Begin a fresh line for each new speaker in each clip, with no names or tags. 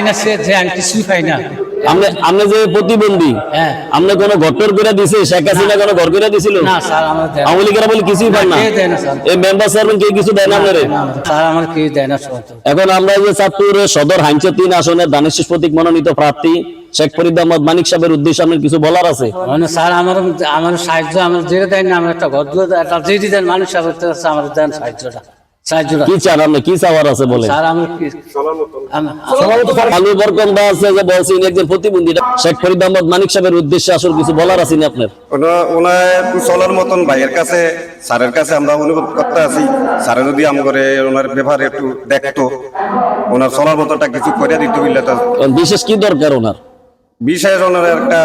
খাই যে আমি কিছুই খাই না।
আপনি আপনি যে প্রতিবন্ধী
হ্যাঁ।
আপনি কোনো ঘটর করে দিছে শেখ হাসিনা কোনো ঘর করে দিছিল?
না স্যার আমার
আওয়ামী লীগেরা বলে কিছুই পান না।
কে দেয় না স্যার।
এই মেম্বার চেয়ারম্যান কেউ কিছু দেয় না আপনারে?
স্যার আমার কি দেয় না
এখন আমরা যে চাঁদপুরের সদর হাইঞ্চে তিন আসনের দানেশ প্রতীক মনোনীত প্রার্থী শেখ ফরিদ আহমদ মানিক সাহেবের উদ্দেশ্যে আপনার কিছু বলার আছে?
মানে স্যার আমার আমার সাহায্য আমার যে দেয় না আমার একটা ঘর একটা দেন সাহায্য আমার দেন সাহায্যটা।
কি চান আপনি কি চাওয়ার আছে বলে আলু বরকম আছে যে বলছি ইনি একজন প্রতিবন্ধী শেখ ফরিদ আহমদ মানিক সাহেবের উদ্দেশ্যে আসলে কিছু বলার আছে আপনার?
ওনার চলার মতন ভাইয়ের কাছে স্যারের কাছে আমরা অনুভব করতে আছি। স্যারে যদি আম করে ওনার ব্যাপারে একটু দেখতো ওনার চলার মতনটা কিছু করে দিতে
বিশেষ কি দরকার ওনার?
বিশেষ ওনার একটা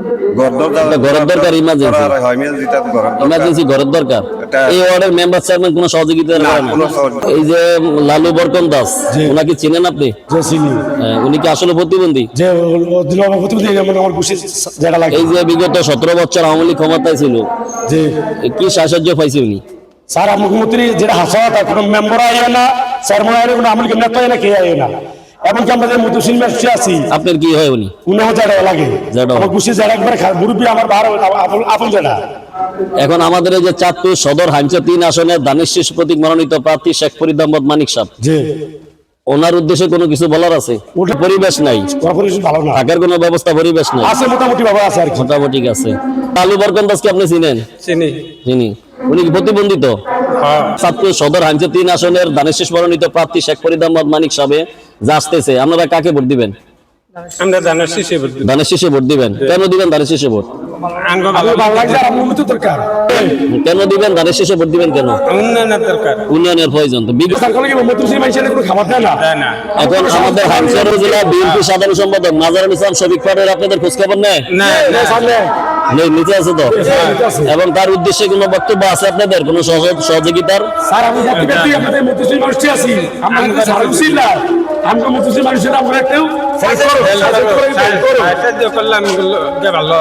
ঘরের দরকার, emergency।
করার emergency টা ঘরের দরকার।
ইমার্জেন্সি ঘরের দরকার। এই ওয়ার্ডের মেম্বার চেয়ারম্যান কোনো সহযোগিতা
না,
করে না
কোনো সহযোগিতা-
এই যে লালু বরকন দাস ওনাকে চেনেন আপনি?
যে চিনি।
উনি কি আসলে প্রতিবন্ধী?
যে দিল প্রতিনিধি যেমন আমার খুশি যেটা লাগে
এই যে বিগত সতেরো বছর আওয়ামী লীগ ক্ষমতায় ছিল কি সাহায্য পাইছে উনি?
স্যার মুখ্যমন্ত্রী যেটা হাসা তা কোনো মেম্বার আয় না চেয়ারম্যান আয় না নেতা না কে আয় না। এমনকি আমরা যে মুদুসিন আছি
আপনার কি হয় উনি?
উনিও যেটা লাগে। আমার খুশি যেটা একবার মুরব্বী আমার বার আপন- আপন
এখন আমাদের যে চাঁদপুর সদর হাইমচা তিন দানিশ প্রতীক মনোনীত প্রার্থী শেখ ফরিদ আহমদ মানিক ওনার উদ্দেশ্যে কোনো কিছু বলার আছে?
ওটা-
পরিবেশ নাই।
কর্পোরেশন ভালো
থাকার কোনো ব্যবস্থা পরিবেশ নাই?
আছে মোটামুটি বাবা আছে আর
মোটামুটি আছে। আলু বরকন দাসকে আপনি চিনেন?
চিনি।
চিনি। উনি কি প্রতিবন্ধী তো চাঁদপুর সদর হাইমচা তিন আসনের মনোনীত প্রার্থী শেখ ফরিদ আহমদ মানিক সাহেব যা আসতেছে আপনারা কাকে ভোট দিবেন
আমরা শেষে
শেষে ভোট কেন শেষে ভোট কেন শেষে ভোট কেন
উন্নয়নের দরকার
উন্নয়নের প্রয়োজন তো এখন আমাদের হামসার জেলা বিএনপি সাধারণ সম্পাদক নাজারুল ইসলাম শফিক ফারের আপনাদের খোঁজ খবর নেয়
না
নিচে আছে তো এবং তার উদ্দেশ্যে কোনো বক্তব্য আছে আপনাদের কোনো সহযোগ- সহযোগিতার
স্যার আমি আছি আমরা মতুসি মানুষের আমরা একটু
ভালো